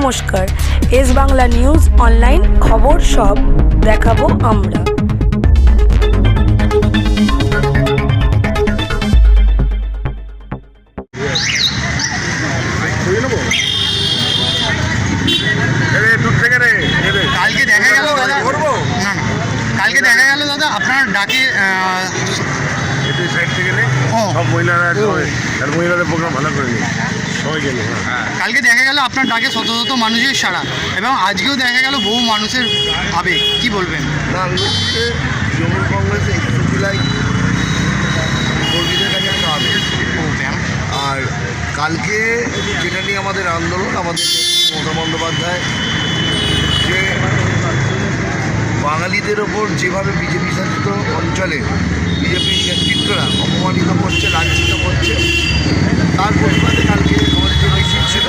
নমস্কার। S Bangla news online খবর সব দেখাবো আমরা। কালকে দেখা গেল দাদা। না না। কালকে দেখা গেল দাদা আপনার ডাকে ও। সব মহিলারা আর মহিলাদের প্রোগ্রাম ভালো করে সবাই গেলে হ্যাঁ। কালকে দেখা গেল আপনার ডাকে শত শত মানুষের সারা এবং আজকেও দেখা গেল বহু মানুষের আবেগ। কি বলবেন? না আমি হচ্ছে তৃণমূল কংগ্রেসে জুলাই কর্মীদের কাছে একটা আবেগ। আর কালকে যেটা নিয়ে আমাদের আন্দোলন আমাদের মমতা বন্দ্যোপাধ্যায় যে বাঙালিদের ওপর যেভাবে বিজেপি শাসিত অঞ্চলে বিজেপি নেতৃত্বরা অপমানিত তার প্রতিবাদে কালকে আমাদের মিছিল ছিল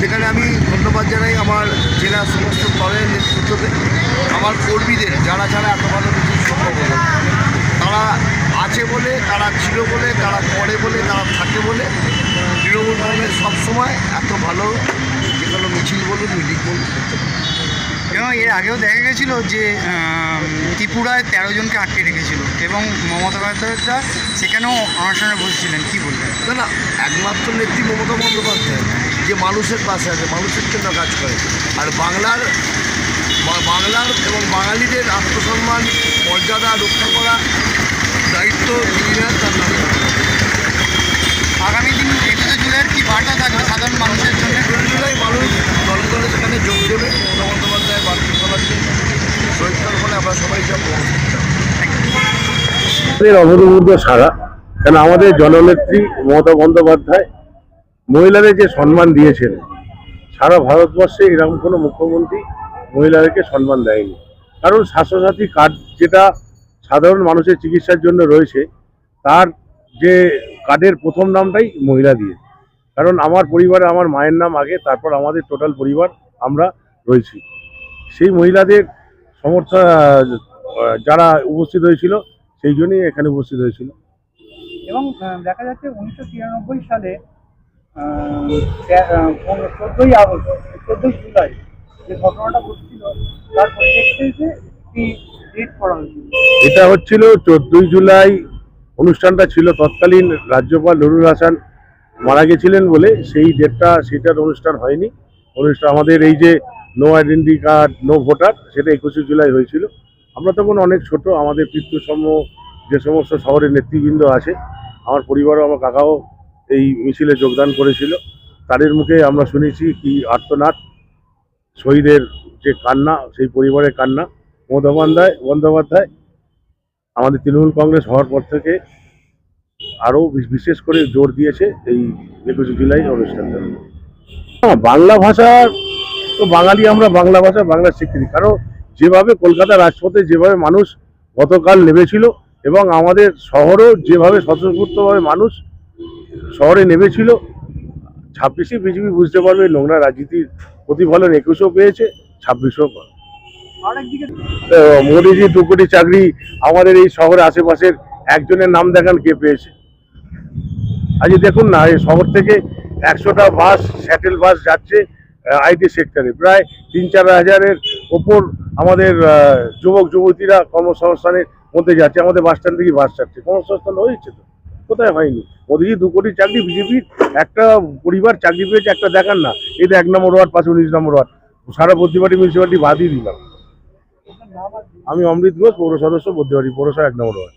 সেখানে আমি ধন্যবাদ জানাই আমার জেলার সমস্ত দলের নেতৃত্বকে আমার কর্মীদের, যারা যারা এত ভালো মিছিল সম্ভব তারা আছে বলে, তারা ছিল বলে, তারা করে বলে, তারা থাকে বলে, তৃণমূল কংগ্রেস সবসময় এত ভালো, যে কোনো মিছিল বলুন, মিটিং বলুন করতে। এর আগেও দেখা গেছিল যে ত্রিপুরায় তেরো জনকে আটকে রেখেছিল এবং মমতা বন্দ্যোপাধ্যায়রা সেখানেও অনশনে বসেছিলেন। কি বলবেন? না না একমাত্র নেত্রী মমতা বন্দ্যোপাধ্যায় যে মানুষের পাশে আছে মানুষের জন্য কাজ করে। আর বাংলার বাংলার এবং বাঙালিদের আত্মসম্মান মর্যাদা রক্ষা করা দায়িত্ব যিনি তার নাম আগামী দিন একুশে জুলাইয়ের কি বার্তা থাকবে সাধারণ মানুষের জন্য? জুলাই মানুষ দলে দলে সেখানে যোগ দেবে মমতা বন্দ্যোপাধ্যায় বার্তা চালাচ্ছে শহীদ অভূতপূর্ব সারা কেন আমাদের জননেত্রী মমতা বন্দ্যোপাধ্যায় মহিলাদের যে সম্মান দিয়েছেন, সারা ভারতবর্ষে এরকম কোনো মুখ্যমন্ত্রী মহিলাদেরকে সম্মান দেয়নি। কারণ স্বাস্থ্যসাথী কার্ড যেটা সাধারণ মানুষের চিকিৎসার জন্য রয়েছে, তার যে কার্ডের প্রথম নামটাই মহিলা দিয়ে। কারণ আমার পরিবারে আমার মায়ের নাম আগে, তারপর আমাদের টোটাল পরিবার আমরা রয়েছি। সেই মহিলাদের সমর্থন যারা উপস্থিত হয়েছিল সেই জন্যই এখানে উপস্থিত হয়েছিল। এবং দেখা যাচ্ছে উনিশশো তিরানব্বই সালে চোদ্দোই আগস্ট চোদ্দোই জুলাই যে ঘটনাটা ঘটছিল তার পরিপ্রেক্ষিতে একটি করা হয়েছিল। এটা হচ্ছিল চোদ্দই জুলাই। অনুষ্ঠানটা ছিল তৎকালীন রাজ্যপাল নুরুল হাসান মারা গেছিলেন বলে সেই ডেটটা সেটার অনুষ্ঠান হয়নি। অনুষ্ঠান আমাদের এই যে no identity card no voter সেটা একুশে জুলাই হয়েছিল। আমরা তখন অনেক ছোট আমাদের পিতৃসম যে সমস্ত শহরের নেতৃবৃন্দ আছে আমার পরিবারও আমার কাকাও এই মিছিলে যোগদান করেছিল। তাদের মুখে আমরা শুনেছি কি আর্তনাদ শহীদের যে কান্না সেই পরিবারের কান্না। মমতা বন্দ্যোপাধ্যায় আমাদের তৃণমূল কংগ্রেস হওয়ার পর থেকে আরও বিশেষ করে জোর দিয়েছে এই একুশে জুলাই অনুষ্ঠানটা। হ্যাঁ, বাংলা ভাষা তো বাঙালি আমরা বাংলা ভাষা বাংলা স্বীকৃতি কারণ যেভাবে কলকাতা রাজপথে যেভাবে মানুষ গতকাল নেমেছিল এবং আমাদের শহরও যেভাবে স্বতঃস্ফূর্তভাবে মানুষ শহরে নেমেছিল ছাব্বিশে বিজেপি বুঝতে পারবে নোংরা রাজনীতির প্রতিফলন একুশেও পেয়েছে ছাব্বিশেও মোদিজি দু কোটি চাকরি আমাদের এই শহরের আশেপাশের একজনের নাম দেখান কে পেয়েছে। আজ দেখুন না এই শহর থেকে একশোটা বাস স্যাটেল বাস যাচ্ছে আইটি সেক্টরে প্রায় তিন চার হাজারের ওপর আমাদের যুবক, যুবতীরা কর্মসংস্থানের মধ্যে যাচ্ছে। আমাদের বাস স্ট্যান্ড থেকে বাস ছাড়ছে। কর্মসংস্থান হয়েছে তো। কোথায় হয়নি? মোদিজি দু কোটি চাকরি, বিজেপির একটা পরিবার চাকরি পেয়েছে, একটা দেখান না। এই এক নম্বর ওয়ার্ড পাঁচ উনিশ নম্বর ওয়ার্ড। সারা বদ্যিবাড়ি মিউনিসিপালিটি বাদই দিলাম। আমি অমৃত ঘোষ, পৌর সদস্য, বদ্যিবাড়ি পৌরসভা এক নম্বর ওয়ার্ড।